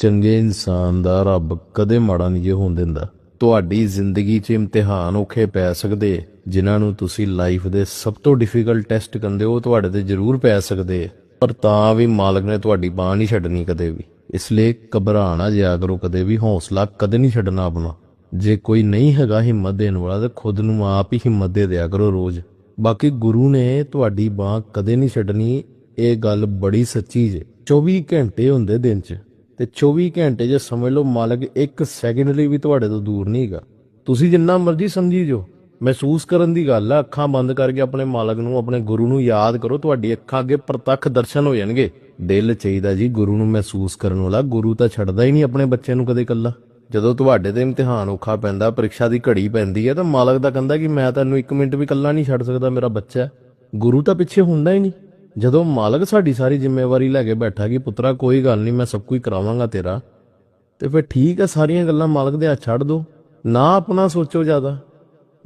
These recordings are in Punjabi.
ਚੰਗੇ ਇਨਸਾਨ ਦਾ ਰੱਬ ਕਦੇ ਮਾੜਾ ਨਹੀਂ ਜੇ ਹੋਣ ਦਿੰਦਾ। ਤੁਹਾਡੀ ਜ਼ਿੰਦਗੀ 'ਚ ਇਮਤਿਹਾਨ ਔਖੇ ਪੈ ਸਕਦੇ, ਜਿਨ੍ਹਾਂ ਨੂੰ ਤੁਸੀਂ ਲਾਈਫ ਦੇ ਸਭ ਤੋਂ ਡਿਫਿਕਲਟ ਟੈਸਟ ਕਹਿੰਦੇ ਹੋ ਤੁਹਾਡੇ ਤੇ ਜ਼ਰੂਰ ਪੈ ਸਕਦੇ। ਪਰ ਤਾਂ ਵੀ ਮਾਲਕ ਨੇ ਤੁਹਾਡੀ ਬਾਹ ਨਹੀਂ ਛੱਡਣੀ ਕਦੇ ਵੀ। ਇਸ ਲਈ ਘਬਰਾਣਾ ਜਿਆ ਕਰੋ, ਕਦੇ ਵੀ ਹੌਸਲਾ ਕਦੇ ਨਹੀਂ ਛੱਡਣਾ ਆਪਣਾ। ਜੇ ਕੋਈ ਨਹੀਂ ਹੈਗਾ ਹਿੰਮਤ ਦੇਣ ਵਾਲਾ, ਤਾਂ ਖੁਦ ਨੂੰ ਆਪ ਹੀ ਹਿੰਮਤ ਦੇ ਦਿਆ ਕਰੋ ਰੋਜ਼। ਬਾਕੀ ਗੁਰੂ ਨੇ ਤੁਹਾਡੀ ਬਾਹ ਕਦੇ ਨਹੀਂ ਛੱਡਣੀ, ਇਹ ਗੱਲ ਬੜੀ ਸੱਚੀ ਜੇ। 24 ਘੰਟੇ ਹੁੰਦੇ ਦਿਨ 'ਚ। ਤੇ 24 ਘੰਟੇ ਜੇ ਸਮਝ ਲਓ ਮਾਲਕ ਇੱਕ ਸੈਕਿੰਡ ਲਈ ਵੀ ਤੁਹਾਡੇ ਤੋਂ ਦੂਰ ਨਹੀਂ ਹੈਗਾ। ਤੁਸੀਂ ਜਿੰਨਾ ਮਰਜ਼ੀ ਸਮਝੀ ਜੋ ਮਹਿਸੂਸ ਕਰਨ ਦੀ ਗੱਲ ਆ, ਅੱਖਾਂ ਬੰਦ ਕਰਕੇ ਆਪਣੇ ਮਾਲਕ ਨੂੰ, ਆਪਣੇ ਗੁਰੂ ਨੂੰ ਯਾਦ ਕਰੋ, ਤੁਹਾਡੀ ਅੱਖਾਂ ਅੱਗੇ ਪ੍ਰਤੱਖ ਦਰਸ਼ਨ ਹੋ ਜਾਣਗੇ। ਦਿਲ ਚਾਹੀਦਾ ਜੀ ਗੁਰੂ ਨੂੰ ਮਹਿਸੂਸ ਕਰਨ ਵਾਲਾ। ਗੁਰੂ ਤਾਂ ਛੱਡਦਾ ਹੀ ਨਹੀਂ ਆਪਣੇ ਬੱਚੇ ਨੂੰ ਕਦੇ ਇਕੱਲਾ। ਜਦੋਂ ਤੁਹਾਡੇ ਤੇ ਇਮਤਿਹਾਨ ਔਖਾ ਪੈਂਦਾ, ਪ੍ਰੀਖਿਆ ਦੀ ਘੜੀ ਪੈਂਦੀ ਹੈ, ਤਾਂ ਮਾਲਕ ਦਾ ਕਹਿੰਦਾ ਕਿ ਮੈਂ ਤੈਨੂੰ 1 ਮਿੰਟ ਵੀ ਇਕੱਲਾ ਨਹੀਂ ਛੱਡ ਸਕਦਾ, ਮੇਰਾ ਬੱਚਾ ਗੁਰੂ ਤਾਂ ਪਿੱਛੇ ਹੁੰਦਾ ਹੀ ਨਹੀਂ। ਜਦੋਂ ਮਾਲਕ ਸਾਡੀ ਸਾਰੀ ਜ਼ਿੰਮੇਵਾਰੀ ਲੈ ਕੇ ਬੈਠਾ ਕਿ ਪੁੱਤਰਾ, ਕੋਈ ਗੱਲ ਨਹੀਂ, ਮੈਂ ਸਭ ਕੁਝ ਕਰਾਵਾਂਗਾ ਤੇਰਾ, ਤੇ ਫਿਰ ਠੀਕ ਹੈ ਸਾਰੀਆਂ ਗੱਲਾਂ ਮਾਲਕ ਦੇ ਹੱਥ ਛੱਡ ਦੋ। ਨਾ ਆਪਣਾ ਸੋਚੋ ਜ਼ਿਆਦਾ,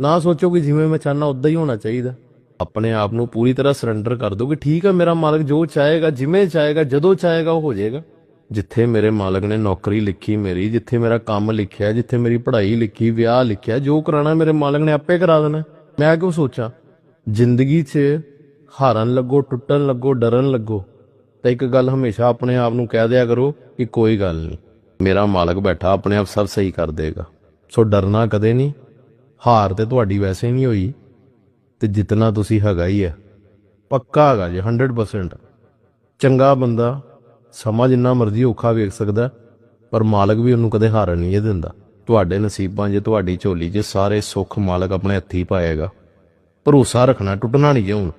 ਨਾ ਸੋਚੋ ਕਿ ਜਿਵੇਂ ਮੈਂ ਚਾਹਨਾ ਉਦਾਂ ਹੀ ਹੋਣਾ ਚਾਹੀਦਾ। ਆਪਣੇ ਆਪ ਨੂੰ ਪੂਰੀ ਤਰ੍ਹਾਂ ਸਰੈਂਡਰ ਕਰ ਦਿਓ ਕਿ ਠੀਕ ਆ, ਮੇਰਾ ਮਾਲਕ ਜੋ ਚਾਹੇਗਾ, ਜਿਵੇਂ ਚਾਹੇਗਾ, ਜਦੋਂ ਚਾਹੇਗਾ, ਉਹ ਹੋ ਜਾਏਗਾ। ਜਿੱਥੇ ਮੇਰੇ ਮਾਲਕ ਨੇ ਨੌਕਰੀ ਲਿਖੀ ਮੇਰੀ, ਜਿੱਥੇ ਮੇਰਾ ਕੰਮ ਲਿਖਿਆ, ਜਿੱਥੇ ਮੇਰੀ ਪੜ੍ਹਾਈ ਲਿਖੀ, ਵਿਆਹ ਲਿਖਿਆ, ਜੋ ਕਰਾਣਾ ਮੇਰੇ ਮਾਲਕ ਨੇ ਆਪੇ ਕਰਾ ਦੇਣਾ। ਮੈਂ ਕਿਉਂ ਸੋਚਾਂ? ਜ਼ਿੰਦਗੀ 'ਚ ਹਾਰਨ ਲੱਗੋ, ਟੁੱਟਣ ਲੱਗੋ, ਡਰਨ ਲੱਗੋ, ਤਾਂ ਇੱਕ ਗੱਲ ਹਮੇਸ਼ਾ ਆਪਣੇ ਆਪ ਨੂੰ ਕਹਿ ਦਿਆ ਕਰੋ ਕਿ ਕੋਈ ਗੱਲ ਨਹੀਂ। ਮੇਰਾ ਮਾਲਕ ਬੈਠਾ ਆਪਣੇ ਆਪ ਸਭ ਸਹੀ ਕਰ ਦੇਗਾ। ਸੋ ਡਰਨਾ ਕਦੇ ਨਹੀਂ। ਹਾਰ ਤੇ ਤੁਹਾਡੀ ਵੈਸੇ ਨਹੀਂ ਹੋਈ, ਤੇ ਜਿੰਨਾ ਤੁਸੀਂ ਹੈਗਾ ਹੀ ਹੈ। ਪੱਕਾ ਹੈਗਾ ਜੀ 100% ਚੰਗਾ ਬੰਦਾ, ਸਮਾਂ ਜਿੰਨਾ ਮਰਜ਼ੀ ਔਖਾ ਵੇਖ ਸਕਦਾ, ਪਰ ਮਾਲਕ ਵੀ ਉਹਨੂੰ ਕਦੇ ਹਾਰਨ ਨਹੀਂ ਦਿੰਦਾ। ਤੁਹਾਡੇ ਨਸੀਬਾਂ 'ਚ, ਤੁਹਾਡੀ ਝੋਲੀ 'ਚ ਸਾਰੇ ਸੁੱਖ ਮਾਲਕ ਆਪਣੇ ਹੱਥੀ ਪਾਏਗਾ। ਭਰੋਸਾ ਰੱਖਣਾ, ਟੁੱਟਣਾ ਨਹੀਂ ਜੇ ਹੁਣ।